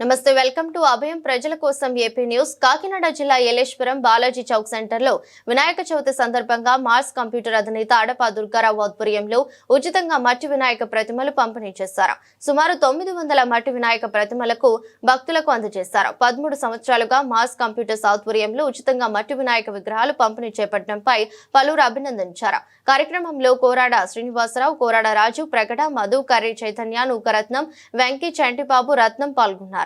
నమస్తే welcome to అభయం ప్రజల కోసం ఏపీ న్యూస్. కాకినాడ జిల్లా యలేశ్వరం బాలాజీ చౌక్ సెంటర్లో వినాయక చవితి సందర్భంగా మార్స్ కంప్యూటర్ అధినేత అడప దుర్గారావు ఆధ్వర్యంలో ఉచితంగా మట్టి వినాయక ప్రతిమలు పంపిణీ చేశారు. సుమారు తొమ్మిది వందల మట్టి వినాయక ప్రతిమలకు భక్తులకు అందజేశారు. పదమూడు సంవత్సరాలుగా మార్స్ కంప్యూటర్స్ ఆధ్వర్యంలో ఉచితంగా మట్టి వినాయక విగ్రహాలు పంపిణీ చేపట్టడంపై పలువురు అభినందించారు. కార్యక్రమంలో కోరాడ శ్రీనివాసరావు కోరాడ రాజు ప్రకట మధు కర్రీ చైతన్య నూకరత్నం వెంకీ చంటిబాబు రత్నం పాల్గొన్నారు.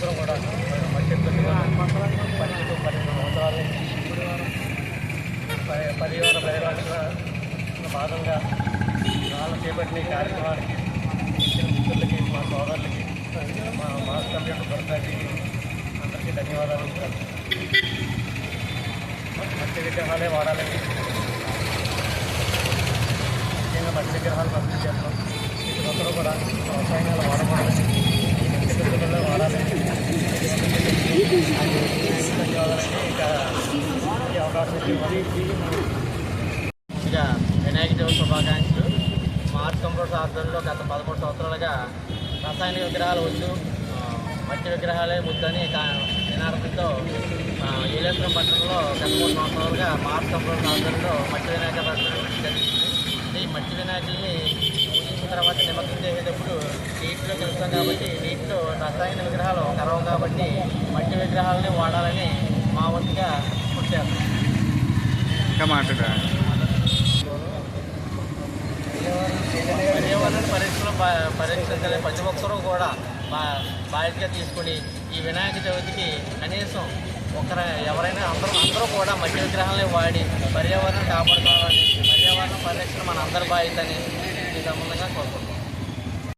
ప్రతి సంవత్సరం కూడా మధ్య పన్నెండు పన్నెండు సంవత్సరాలు పరి- పరివార పరిరక్షణ భాగంగా వాళ్ళు చేపట్టిన ఈ కార్యక్రమానికి ఇచ్చిన మిత్రులకి మా సోదరులకి మా మాస్ కంప్యూటర్ దొరకడానికి అందరికీ ధన్యవాదాలు మంచి విగ్రహాలే వాడాలని ముఖ్యంగా మట్టి విగ్రహాలు పంపిణీ చేస్తాం ప్రతి ఒక్కరూ కూడా రసాయనాలు వాడకూడదు ఇంకా ఈ అవకాశం వినాయక చవితి శుభాకాంక్షలు. మార్చ్ కంప్యూటర్స్ ఆధ్వర్యంలో గత పదమూడు సంవత్సరాలుగా రసాయనిక విగ్రహాలు వద్దు మట్టి విగ్రహాలే ముద్దని కా- నినాదంతో ఏలేశ్వరం పట్టణంలో గత మూడు సంవత్సరాలుగా మార్చ్ కంప్యూటర్స్ ఆధ్వర్యంలో మట్టి వినాయక జరిగింది. ఈ మట్టి వినాయకుల్ని పూజించిన తర్వాత నిమగ్నం మట్టిలో కలుపుతాం కాబట్టి నీటిలో రసాయన విగ్రహాలు కరవు కాబట్టి మట్టి విగ్రహాలని వాడాలని మా వంతుగా పుట్టారు ఇంకా పర్యావరణ పరిరక్షణ బా- ప్రతి ఒక్కరూ కూడా బా బాధ్యత తీసుకొని ఈ వినాయక చవితికి కనీసం ఒకర ఎవరైనా అందరూ అందరూ కూడా మట్టి విగ్రహాలని వాడి పర్యావరణం కాపాడుకోవాలని పర్యావరణ పరిరక్షణ మన అందరి బాధ్యత అని ఈ సంబంధంగా కోరుకుంటున్నాం.